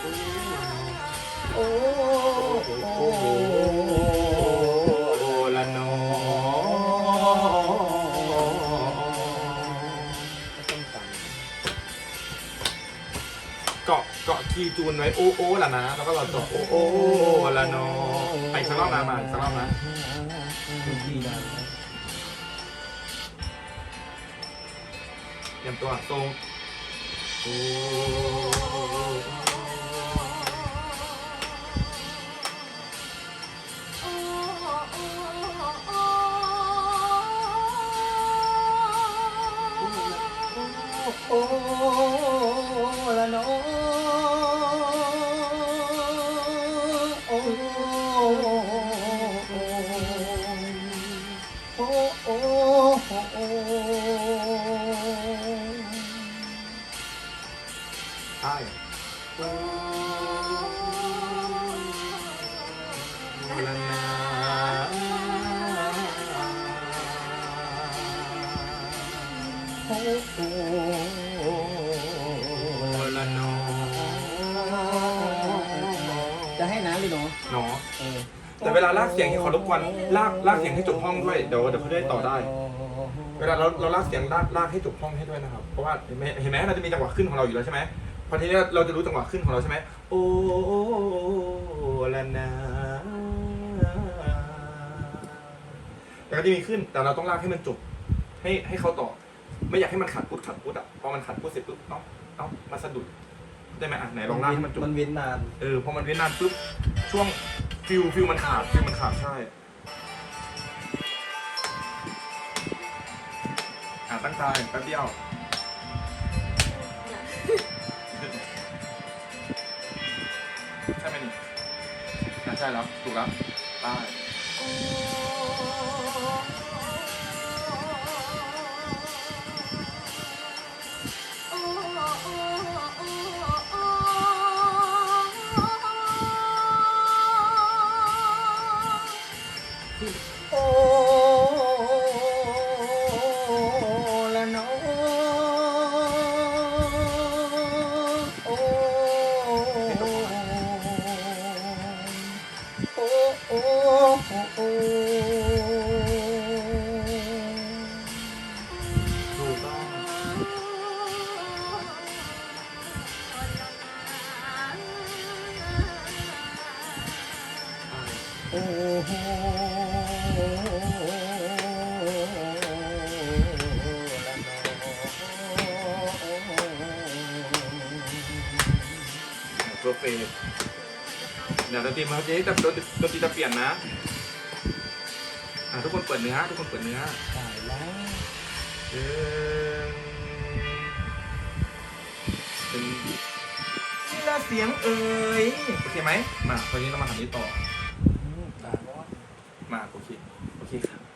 โอ้โอ้ลโนเกาะเกาะคีจูนไว้โอโอ้ละนะแล้วก็เราจบโอโอลาโนไปสักรอบนะมาสักรอบนะเตรียมตัวทรง โอ้ละเนาะโอ้โอ้โอ้โอ้ใช่โอ้ละนะ ละนจะให้น้ำเลยเนาะเนาะเออแต่เวลาลากเสียงขอรบกวนลากลากเสียงให้จบห้องด้วยเดี๋ยวเดี๋ยวเขาได้ต่อได้ เวลาเราเราลากเสียงลากลากให้จบห้องให้ด้วยนะครับ เพราะว่าเห็นไหมเห็นไหมเราจะมีจังหวะขึ้นของเราอยู่แล้วใช่ไหมพอทีนี้เราจะรู้จังหวะขึ้นของเราใช่ไหมโอ้ละนะแต่ก็จะมีขึ้นแต่เราต้องลากให้มันจบให้ให้เขาต่อ ไม่อยากให้มันขัดพุดขัดพุดอะพอมันขัดพุดเสร็จปุ๊บเนาะเนาะมาสะดุดได้ไหมอะไหนลองลากให้มันจบมันเว้นนาน เออพอมันเว้นนานปุ๊บช่วงฟิลฟิลมันขาดฟิลมันขาดใช่อะตั้งใจแป๊บเดียวใช่ไหมนี่อะใช่แล้วถูกแล้วได้ โอ้โหละเนาะตัวเฟสเดี๋ยวดนตรีมาเจ๊แดนตรีดนตรีจะเปลี่ยนนะอะทุกคนเปิดเนื้อทุกคนเปิดเนื้อตายแล้วเป็นนี่ละเสียงเอ่ยโอเคไหมมาตอนนี้เรามาทำนี้ต่อ มายแล้วมาโอเคโอเคครับ